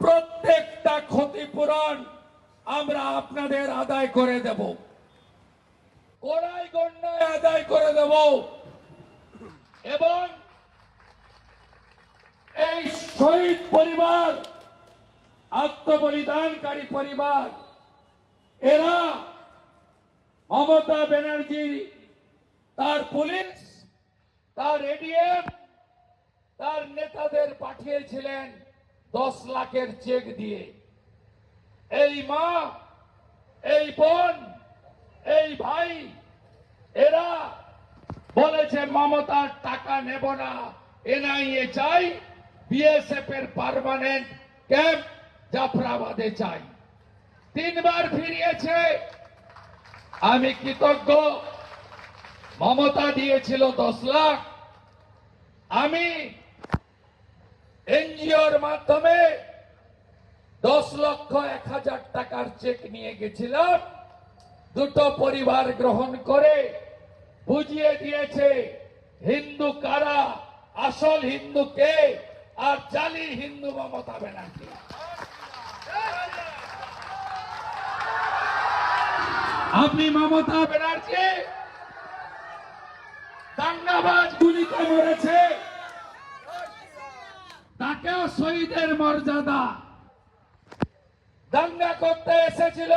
প্রত্যেকটা ক্ষতিপূরণ আমরা আপনাদের আদায় করে দেব। কড়াই গন্ডায় আদায় করে দেব। এবং এই শহীদ পরিবার, আত্মবলিদানকারী পরিবার, এরা মমতা ব্যানার্জি, তার পুলিশ, তার এডিএম, তার নেতাদের পাঠিয়েছিলেন। দশ লাখের চেক দিয়ে। এই মা, এই বোন, এই ভাই, এরা বলেছে, মমতার টাকা নেব না। এনআইএ চাই, বিএসএফ এর পারমানেন্ট ক্যাম্প জাফরাবাদে চাই। তিনবার ফিরিয়েছে। আমি কৃতজ্ঞ। মমতা দিয়েছিল দশ লাখ। আমি এনজিওর মাধ্যমে দশ লক্ষ এক হাজার টাকার চেক নিয়ে গেছিলাম। দুটো পরিবার গ্রহণ করে বুঝিয়ে দিয়েছে, হিন্দু কারা, আসল হিন্দু কে, আর জালি হিন্দু মমতা ব্যানার্জি। আপনি মমতা ব্যানার্জি দাঙ্গাবাজ গুলিতে মরেছে। শহীদের মর্যাদা। দাঙ্গা করতে এসেছিল।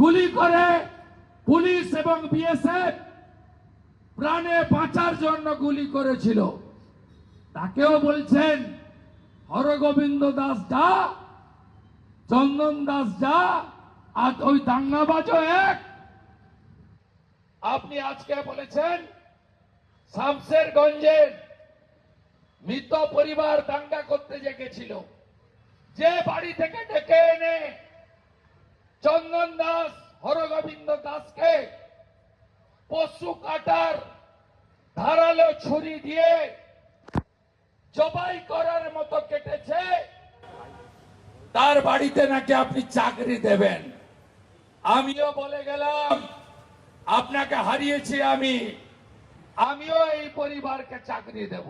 গুলি করে পুলিশ এবং বিএসএফ প্রাণে বাঁচার জন্য গুলি করেছিল। তাকেও বলছেন হরগোবিন্দ দাস যা চন্দন দাস যা আর ওই দাঙ্গাবাজও এক। আপনি আজকে বলেছেন শামসেরগঞ্জের মৃত পরিবার দাঙ্গা করতে যে গেছিল যে বাড়ি থেকে ডেকে এনে চন্দন দাস, হরগোবিন্দ দাসকে পশু কাটার ধারালো ছুরি দিয়ে জবাই করার মতো কেটেছে। তার বাড়িতে নাকি আপনি চাকরি দেবেন। আমিও বলে গেলাম, আপনাকে হারিয়েছি আমি। আমিও এই পরিবারকে চাকরি দেব।